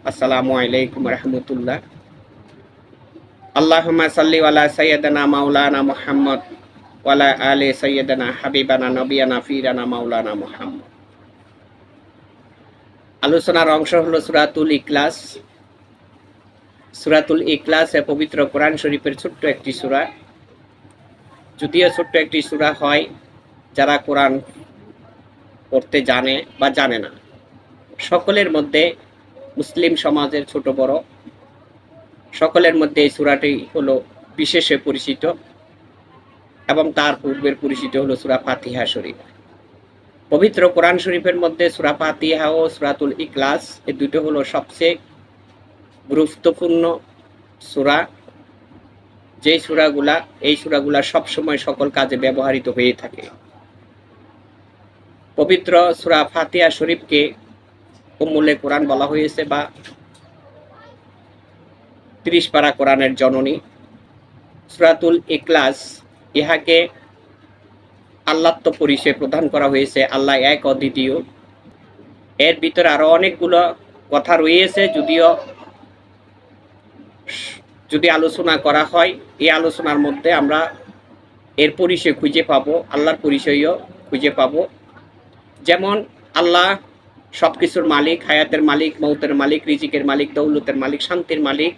আসসালামু আলাইকুম রহমতুল্লাহ। আল্লাহমা সাল্লি আলা সাইয়্যিদানা মাওলানা মুহাম্মদ ওয়ালা আলি সাইয়্যিদানা হাবিবানা নবিয়ানা ফিরানা মাওলানা মুহাম্মদ। আলোচনার অংশ হলো সুরাতুল ইকলাস সুরাতুল ইকলাস এ পবিত্র কোরআন শরীফের ছোট্ট একটি সূরা। যদিও ছোট্ট একটি সূরা হয়, যারা কোরআন পড়তে জানে বা জানে না। সকলের মধ্যে মুসলিম সমাজের ছোট বড়। সকলের মধ্যে এই সুরাটি হলো বিশেষে পরিচিত এবং তার পূর্বের পরিচিত হলো সুরা ফাতিহা শরীফ। পবিত্র কোরআন শরীফের মধ্যে সুরা ফাতিহা ও সুরাতুল ইকলাস এই দুটো হলো সবচেয়ে গুরুত্বপূর্ণ সুরা। যে সুরাগুলা, এই সুরাগুলা সবসময় সকল কাজে ব্যবহৃত হয়ে থাকে। পবিত্র সুরা ফাতিহা শরীফকে উম্মুলে কোরআন বলা হয়েছে বা ত্রিশ পারা কোরআনের জননী। সুরাতুল ইকলাস ইহাকে আল্লাত্ম পরিচয় প্রদান করা হয়েছে, আল্লাহ এক অদ্বিতীয়। এর ভিতরে আরও অনেকগুলো কথা রয়েছে, যদিও যদি আলোচনা করা হয়, এই আলোচনার মধ্যে আমরা এর পরিচয় খুঁজে পাবো, আল্লাহর পরিচয়ও খুঁজে পাবো। যেমন আল্লাহ সব কিছুর মালিক, হায়াতের মালিক, মৌতের মালিক, রিজিকের মালিক, দৌলতের মালিক, শান্তির মালিক।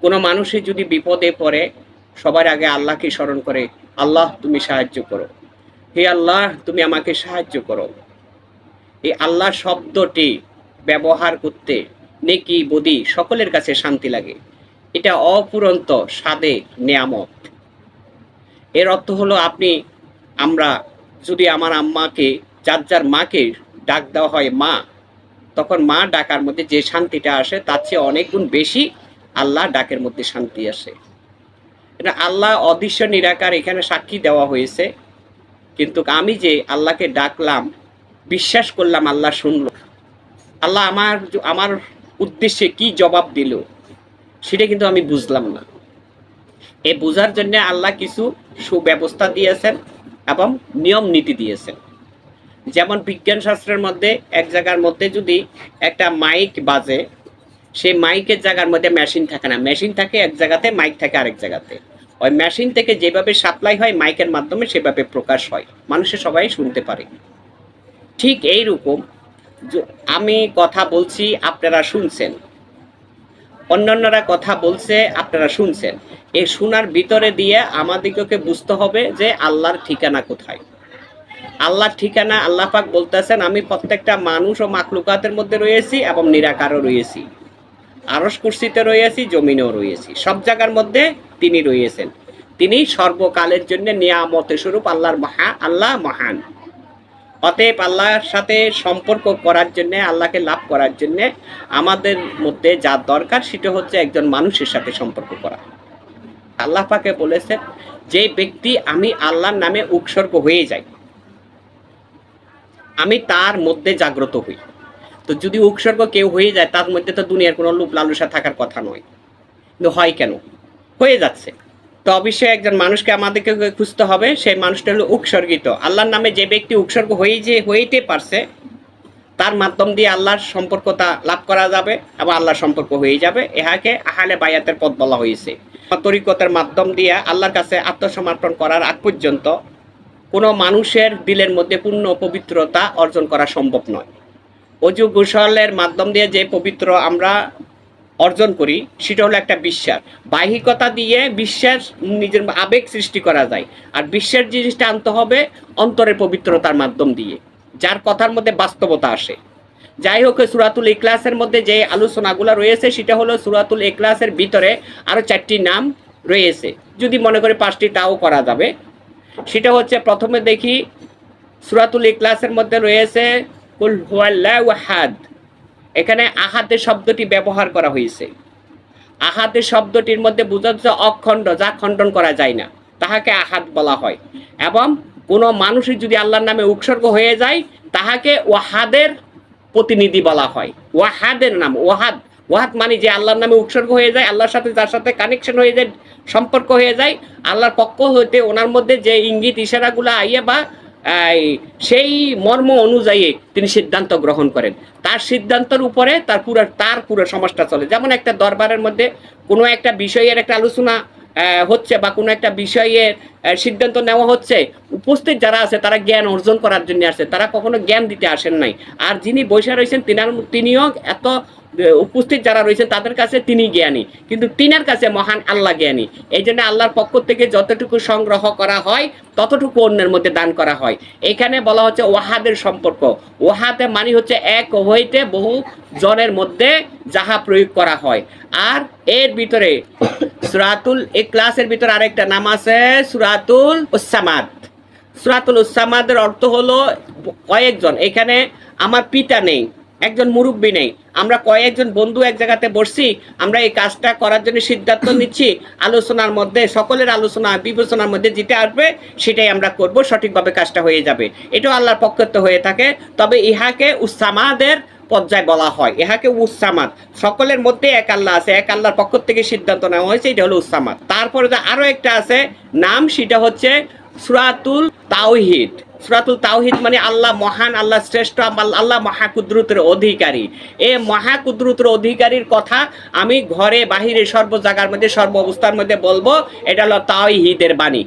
কোনো মানুষই যদি বিপদে পড়ে, সবার আগে আল্লাহকে স্মরণ করে, আল্লাহ, তুমি সাহায্য করো। হে আল্লাহ, তুমি আমাকে সাহায্য করো। এই আল্লাহ শব্দটি ব্যবহার করতে নেকি বদি সকলের কাছে শান্তি লাগে। এটা অপুরন্ত স্বাদে নেয়ামত। এর অর্থ হলো আপনি, আমরা যদি আমার আম্মাকে যার যার মাকে ডাক দেওয়া হয় মা, তখন মা ডাকার মধ্যে যে শান্তিটা আসে, তার চেয়ে অনেক গুণ বেশি আল্লাহ ডাকের মধ্যে শান্তি আসে। এটা আল্লাহ অদৃশ্য নিরাকার এখানে সাক্ষী দেওয়া হয়েছে। কিন্তু আমি যে আল্লাহকে ডাকলাম, বিশ্বাস করলাম আল্লাহ শুনল। আল্লাহ আমার আমার উদ্দেশ্যে কি জবাব দিল, সেটা কিন্তু আমি বুঝলাম না। এ বোঝার জন্য আল্লাহ কিছু সুব্যবস্থা দিয়েছেন এবং নিয়ম নীতি দিয়েছেন। যেমন বিজ্ঞান শাস্ত্রের মধ্যে এক জায়গার মধ্যে যদি একটা মাইক বাজে, সেই মাইকের জায়গার মধ্যে মেশিন থাকে না। মেশিন থাকে এক জায়গাতে মাইক থাকে আরেক জায়গাতে। ওই মেশিন থেকে যেভাবে সাপ্লাই হয় মাইকের মাধ্যমে সেভাবে প্রকাশ হয়। মানুষের সবাই শুনতে পারে। ঠিক এই রকম আমি কথা বলছি, আপনারা শুনছেন। অন্যান্যরা কথা বলছে, আপনারা শুনছেন। এই শোনার ভিতরে দিয়ে আমাদিগকে বুঝতে হবে যে আল্লাহর ঠিকানা কোথায়। আল্লাহর ঠিকানা আল্লাহ পাক বলতেছেন, আমি প্রত্যেকটা মানুষ ও মাকলুকাতের মধ্যে রয়েছি এবং নিরাকারও রয়েছি। আরস কুর্সিতে রয়েছি, জমিনেও রয়েছি। সব জায়গার মধ্যে তিনি রয়েছেন। তিনি সর্বকালের জন্য নিয়ামত স্বরূপ আল্লাহর মহা, আল্লাহ মহান। অতএব আল্লাহর সাথে সম্পর্ক করার জন্য, আল্লাহকে লাভ করার জন্য আমাদের মধ্যে যা দরকার, সেটা হচ্ছে একজন মানুষের সাথে সম্পর্ক করা। আল্লাহ পাকে বলেছেন, যে ব্যক্তি আমি আল্লাহর নামে উৎসর্গ হয়ে যাই আমি তার মধ্যে জাগ্রত হই। তো যদি উৎসর্গ কেউ হয়ে যায়, তার মধ্যে তো দুনিয়ার কোনো লোভ লালসা থাকার কথা নয়। কিন্তু হয় কেন? হয়ে যাচ্ছে। তো অবশ্যই একজন মানুষকে আমাদেরকে খুঁজতে হবে। সেই মানুষটা হলো উৎসর্গিত। আল্লাহর নামে যে ব্যক্তি উৎসর্গ হয়ে যে হইতে পারছে, তার মাধ্যম দিয়ে আল্লাহর সম্পর্কতা লাভ করা যাবে এবং আল্লাহর সম্পর্ক হয়ে যাবে। ইহাকে আহালে বায়াতের পথ বলা হয়েছে। তরিকতের মাধ্যম দিয়ে আল্লাহর কাছে আত্মসমর্পণ করার আগ পর্যন্ত কোনো মানুষের দিলের মধ্যে পূর্ণ পবিত্রতা অর্জন করা সম্ভব নয়। অজু গোসলের মাধ্যম দিয়ে যে পবিত্র আমরা অর্জন করি, সেটা হলো একটা বিশ্বাস। বাহিকতা দিয়ে বিশ্বাস নিজের আবেগ সৃষ্টি করা যায়। আর বিশ্বাস জিনিসটা আনতে হবে অন্তরের পবিত্রতার মাধ্যম দিয়ে। যার কথার মধ্যে বাস্তবতা আসে। যাই হোক, সুরাতুল ইকলাসের মধ্যে যে আলোচনাগুলো রয়েছে, সেটা হলো সুরাতুল ইকলাসের ভিতরে আরও চারটি নাম রয়েছে। যদি মনে করি পাঁচটি, তাও করা যাবে। সেটা হচ্ছে প্রথমে দেখি সুরাতুল ইকলাসের মধ্যে রয়েছে, কুল এখানে আহাদের শব্দটি ব্যবহার করা হয়েছে। আহাদের শব্দটির মধ্যে বোঝা যাচ্ছে অখণ্ড, যা খণ্ডন করা যায় না, তাহাকে আহাদ বলা হয়। এবং কোনো মানুষই যদি আল্লাহর নামে উৎসর্গ হয়ে যায়, তাহাকে ওয়াহাদের প্রতিনিধি বলা হয়। ওয়াহাদের নাম, ওয়াহাদ। ওয়াহাদ মানে যে আল্লাহর নামে উৎসর্গ হয়ে যায়, আল্লাহর সাথে যার সাথে কানেকশন হয়ে যায়, সম্পর্ক হয়ে যায়, আল্লাহর পক্ষ হইতে ওনার মধ্যে যে ইঙ্গিত, ইশারাগুলো আইয়ে বা সেই মর্ম অনুযায়ী তিনি সিদ্ধান্ত গ্রহণ করেন। তার সিদ্ধান্তের উপরে তার পুরো তার পুরো সমাজটা চলে। যেমন একটা দরবারের মধ্যে কোনো একটা বিষয়ের একটা আলোচনা হচ্ছে বা কোনো একটা বিষয়ের সিদ্ধান্ত নেওয়া হচ্ছে, উপস্থিত যারা আছে তারা জ্ঞান অর্জন করার জন্য আসে, তারা কখনো জ্ঞান দিতে আসেন নাই। আর যিনি বসে রয়েছেন, তিনার, তিনিও এত উপস্থিত যারা রয়েছেন, তাদের কাছে তিনি জ্ঞানী। কিন্তু তিনার কাছে মহান আল্লাহ জ্ঞানী। এই জন্য আল্লাহর পক্ষ থেকে যতটুকু সংগ্রহ করা হয়, ততটুকু অন্যের মধ্যে দান করা হয়। এখানে বলা হচ্ছে ওয়াহাদের সম্পর্ক। ওয়াহাতে মানে হচ্ছে এক হইতে বহু জনের মধ্যে যাহা প্রয়োগ করা হয়। আর এর ভিতরে সুরাতুল ক্লাসের ভিতরে আরেকটা নাম আছে, সুরাতুল উসামাদ সুরাতুল উসামাদের অর্থ হলো কয়েকজন। এখানে আমার পিতা নেই একজন মুরব্বী নেই। আমরা কয়েকজন বন্ধু এক জায়গাতে বসছি, আমরা এই কাজটা করার জন্য সিদ্ধান্ত নিচ্ছি। আলোচনার মধ্যে, সকলের আলোচনা, বিবেচনার মধ্যে যেটা আসবে, সেটাই আমরা করব, সঠিকভাবে কাজটা হয়ে যাবে। এটাও আল্লাহর পক্ষত্ব হয়ে থাকে। তবে ইহাকে উসামাদের পর্যায় বলা হয়। ইহাকে উসামাদ। সকলের মধ্যে এক আল্লাহ আছে, এক আল্লাহর পক্ষ থেকে সিদ্ধান্ত নেওয়া হয়েছে, এটা হলো উসামাদ। তারপরে যে আরও একটা আছে, নাম সেটা হচ্ছে সুরাতুল তাওহিদ। সুরাতুল তাওহিদ মানে আল্লাহ মহান, আল্লাহ শ্রেষ্ঠ, আল্লাহ- মহাকুদ্রুতের অধিকারী। এ মহাকুদ্রুতের অধিকারীর কথা আমি ঘরে বাহিরে সর্ব জায়গার মধ্যে, সর্ব অবস্থার মধ্যে বলব, এটা হলো তাওহিদের বাণী।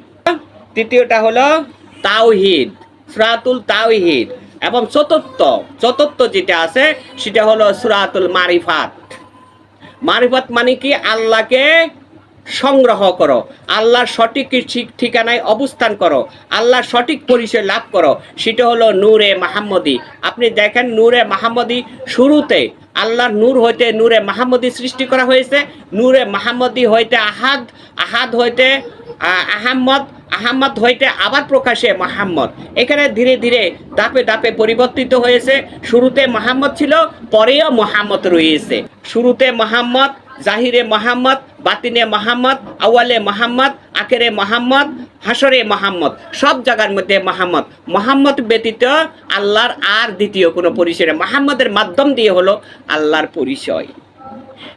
তৃতীয়টা হলো তাওহিদ, সুরাতুল তাওহিদ। এবং চতুর্থ চতুর্থ যেটা আছে, সেটা হলো সুরাতুল মারিফাত। মারিফাত মানে কি? আল্লাহকে সংগ্রহ করো। আল্লাহর সঠিক ঠিক- ঠিকানায় অবস্থান করো। আল্লাহর সঠিক পরিচয় লাভ করো। সেটা হলো নূরে মাহমদি আপনি দেখেন নূরে মাহমদি শুরুতে আল্লাহর নূর হইতে নূরে মাহমদি সৃষ্টি করা হয়েছে। নূরে মাহমদি হইতে আহাদ আহাদ হইতে আহ, আহাম্মদ আহাম্মদ হইতে আবার প্রকাশে মাহাম্মদ। এখানে ধীরে ধীরে দাপে দাপে পরিবর্তিত হয়েছে। শুরুতে মাহাম্মদ ছিল পরেও মোহাম্মদ রয়েছে। শুরুতে মাহাম্মদ জাহিরে মাহাম্মদ বাতিনে মাহাম্মদ আওয়ালে মাহাম্মদ, আখেরে মাহাম্মদ হাসরে মাহাম্মদ, সব জায়গার মধ্যে মাহাম্মদ। মোহাম্মদ ব্যতীত আল্লাহর আর দ্বিতীয় কোনো পরিচয় নেই। মাহাম্মদের মাধ্যম দিয়ে হলো আল্লাহর পরিচয়।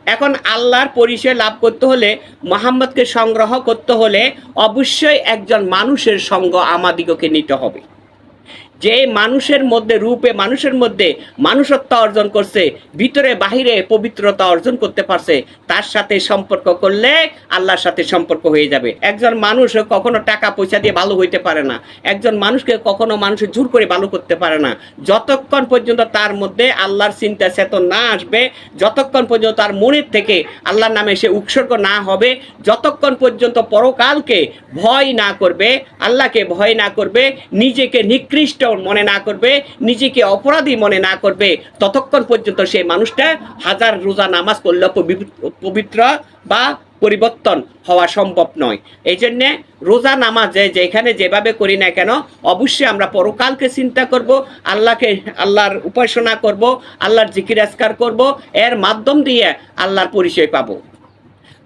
এখন আল্লাহর পরিচয় লাভ করতে হলে, মোহাম্মদকে সংগ্রহ করতে হলে অবশ্যই একজন মানুষের সঙ্গ আমাদিগকে নিতে হবে। যে মানুষের মধ্যে, রূপে মানুষের মধ্যে মানুষত্ব অর্জন করছে, ভিতরে বাহিরে পবিত্রতা অর্জন করতে পারছে, তার সাথে সম্পর্ক করলে আল্লাহর সাথে সম্পর্ক হয়ে যাবে। একজন মানুষ কখনো টাকা পয়সা দিয়ে ভালো হইতে পারে না। একজন মানুষকে কখনো মানুষ জোর করে ভালো করতে পারে না। যতক্ষণ পর্যন্ত তার মধ্যে আল্লাহর চিন্তা চেতন না আসবে, যতক্ষণ পর্যন্ত তার মনের থেকে আল্লাহর নামে সে উৎসর্গ না হবে, যতক্ষণ পর্যন্ত পরকালকে ভয় না করবে, আল্লাহকে ভয় না করবে, নিজেকে নিকৃষ্ট মনে না করবে, নিজেকে অপরাধী মনে না করবে, ততক্ষণ পর্যন্ত সেই মানুষটা হাজার রোজা নামাজ করলেও পবিত্র বা পরিবর্তন হওয়া সম্ভব নয়। এই জন্যে রোজা নামাজে যেখানে যেভাবে করি না কেন, অবশ্যই আমরা পরকালকে চিন্তা করব, আল্লাহকে, আল্লাহর উপাসনা করব, আল্লাহর জিকির করব, এর মাধ্যম দিয়ে আল্লাহর পরিচয় পাবো।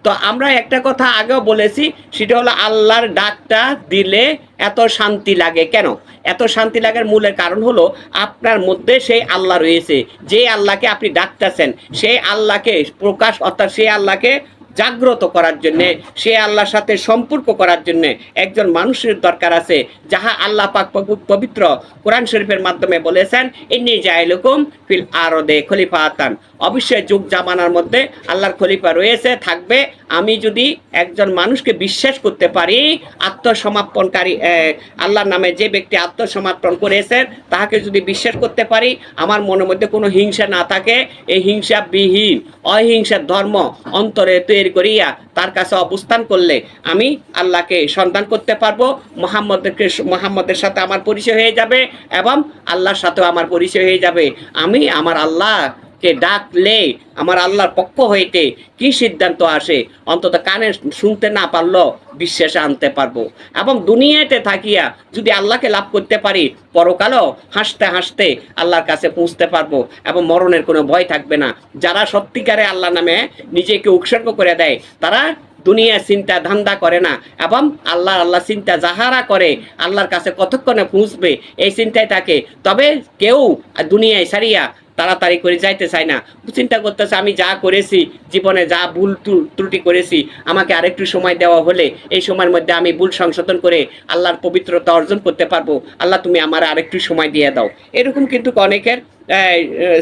তো আমরা একটা কথা আগেও বলেছি, সেটা হলো আল্লাহর ডাকটা দিলে এত শান্তি লাগে কেন? এত শান্তি লাগার মূলের কারণ হলো আপনার মধ্যে সেই আল্লাহ রয়েছে। যে আল্লাহকে আপনি ডাকতেছেন, সেই আল্লাহকে প্রকাশ অর্থাৎ সেই আল্লাহকে জাগ্রত করার জন্য সে আল্লাহর সাথে সম্পর্ক করার জন্য একজন মানুষের দরকার আছে যাহা আল্লাহ পাক পবিত্র কোরআন শরীফের মাধ্যমে বলেছেন ইন্নি জাইলুকুম ফিল আরদে খলিফা আতান অবশ্যই যুগ জামানার মধ্যে আল্লাহর খলিফা রয়েছে থাকবে। আমি যদি একজন মানুষকে বিশ্বাস করতে পারি আত্মসমর্পণকারী আহ, আল্লাহর নামে যে ব্যক্তি আত্মসমর্পণ করেছেন তাহাকে যদি বিশ্বাস করতে পারি আমার মনের মধ্যে কোনো হিংসা না থাকে। এই হিংসা বিহীন অহিংসার ধর্ম অন্তরে তৈরি করিয়া তার কাছে অবস্থান করলে আমি আল্লাহকে সন্ধান করতে পারব মোহাম্মদকে মোহাম্মদের সাথে আমার পরিচয় হয়ে যাবে এবং আল্লাহর সাথেও আমার পরিচয় হয়ে যাবে। আমি আমার আল্লাহ কে ডাকলে আমার আল্লাহর পক্ষ হইতে কি সিদ্ধান্ত আসে? অন্তত কানে শুনতে না পারলেও বিশ্বাসে আনতে পারব। এবং দুনিয়াতে থাকিয়া যদি আল্লাহকে লাভ করতে পারি, পরকালও হাসতে হাসতে আল্লাহর কাছে পৌঁছতে পারব এবং মরণের কোনো ভয় থাকবে না। যারা সত্যিকারে আল্লাহ নামে নিজেকে উৎসর্গ করে দেয়, তারা দুনিয়া চিন্তা ধান্দা করে না এবং আল্লাহ আল্লাহ চিন্তা যাহারা করে, আল্লাহর কাছে কতক্ষণে পৌঁছবে? এই চিন্তায় থাকে। তবে কেউ দুনিয়ায় সারিয়া তাড়াতাড়ি করে যাইতে চায় না। চিন্তা করতেছে, আমি যা করেছি, জীবনে যা ভুল ত্রু- ত্রুটি করেছি, আমাকে আরেকটু সময় দেওয়া হলে এই সময়ের মধ্যে আমি ভুল সংশোধন করে আল্লাহর পবিত্রতা অর্জন করতে পারব। আল্লাহ, তুমি আমার আরেকটু সময় দিয়ে দাও। এরকম কিন্তু অনেকের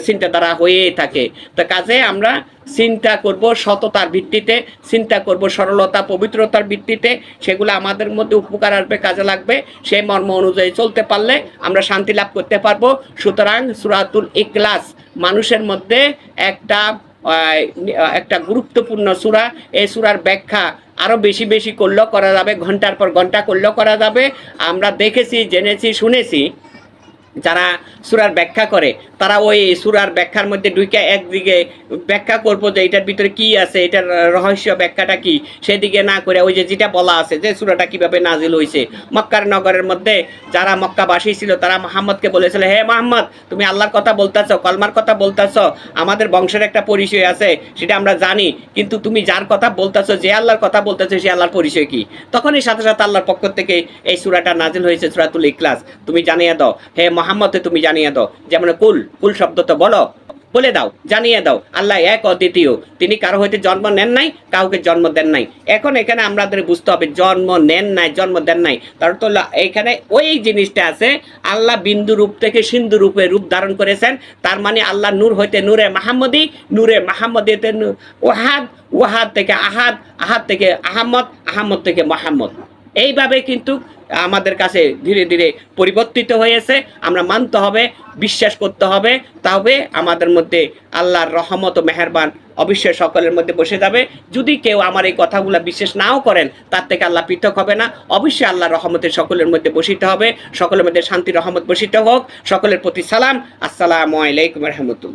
চিন্তাধারা হয়েই থাকে। তো কাজে আমরা চিন্তা করব সততার ভিত্তিতে, চিন্তা করব সরলতা, পবিত্রতার ভিত্তিতে, সেগুলো আমাদের মধ্যে উপকার আসবে, কাজে লাগবে। সেই মর্ম অনুযায়ী চলতে পারলে আমরা শান্তি লাভ করতে পারব। সুতরাং সুরাতুল ইকলাস মানুষের মধ্যে একটা একটা গুরুত্বপূর্ণ সূরা, এই সূরার ব্যাখ্যা আরও বেশি বেশি করলেও করা যাবে, ঘণ্টার পর ঘণ্টা করলেও করা যাবে। আমরা দেখেছি, জেনেছি, শুনেছি যারা সুরার ব্যাখ্যা করে, তারা ওই সুরার ব্যাখ্যার মধ্যে ঢুকে একদিকে ব্যাখ্যা করব যে এটার ভিতরে কি আছে, এটার রহস্য ব্যাখ্যাটা কি? সেদিকে না করে ওই যে যেটা বলা আছে যে সুরাটা কীভাবে নাজিল হয়েছে মক্কার নগরের মধ্যে যারা মক্কাবাসী ছিল, তারা মোহাম্মদকে বলেছিল, হে মোহাম্মদ, তুমি আল্লাহর কথা বলতেছ, কলমার কথা বলতেছ, আমাদের বংশের একটা পরিচয় আছে, সেটা আমরা জানি, কিন্তু তুমি যার কথা বলতেছ, যে আল্লাহর কথা বলতেছো, সে আল্লাহর পরিচয় কি? তখনই সাথে সাথে আল্লাহর পক্ষ থেকে এই সুরাটা নাজিল হয়েছে সুরাতুল ইখলাস। তুমি জানিয়ে দাও, হে মোহাম্মদ তুমি জানিয়ে দাও। যেমন কুল কুল শব্দ তো বলো, বলে দাও, জানিয়ে দাও, আল্লাহ এক অদ্বিতীয়। তিনি কারও হইতে জন্ম নেন নাই, কাউকে জন্ম দেন নাই। এখন এখানে আমাদের বুঝতে হবে, জন্ম নেন নাই, জন্ম দেন নাই। তার তো এখানে ওই জিনিসটা আছে, আল্লাহ বিন্দু রূপ থেকে সিন্ধু রূপে রূপ ধারণ করেছেন। তার মানে আল্লাহ নূর হইতে নূরে মাহমদি, নূরে মাহমদিতে ওয়াহাদ ওয়াহাদ থেকে আহাদ আহাদ থেকে আহমদ আহমদ থেকে মাহমদ এইভাবে কিন্তু আমাদের কাছে ধীরে ধীরে পরিবর্তিত হয়েছে। আমরা মানতে হবে, বিশ্বাস করতে হবে। তবে আমাদের মধ্যে আল্লাহর রহমত ও মেহেরবান অবশ্যই সকলের মধ্যে বসে যাবে। যদি কেউ আমার এই কথাগুলো বিশ্বাস নাও করেন, তার থেকে আল্লাহ পৃথক হবে না। অবশ্যই আল্লাহর রহমতের সকলের মধ্যে বসিতে হবে। সকলের মধ্যে শান্তি রহমত বসিতে হোক। সকলের প্রতি সালাম। আসসালামু আলাইকুম রহমতুল্লাহ।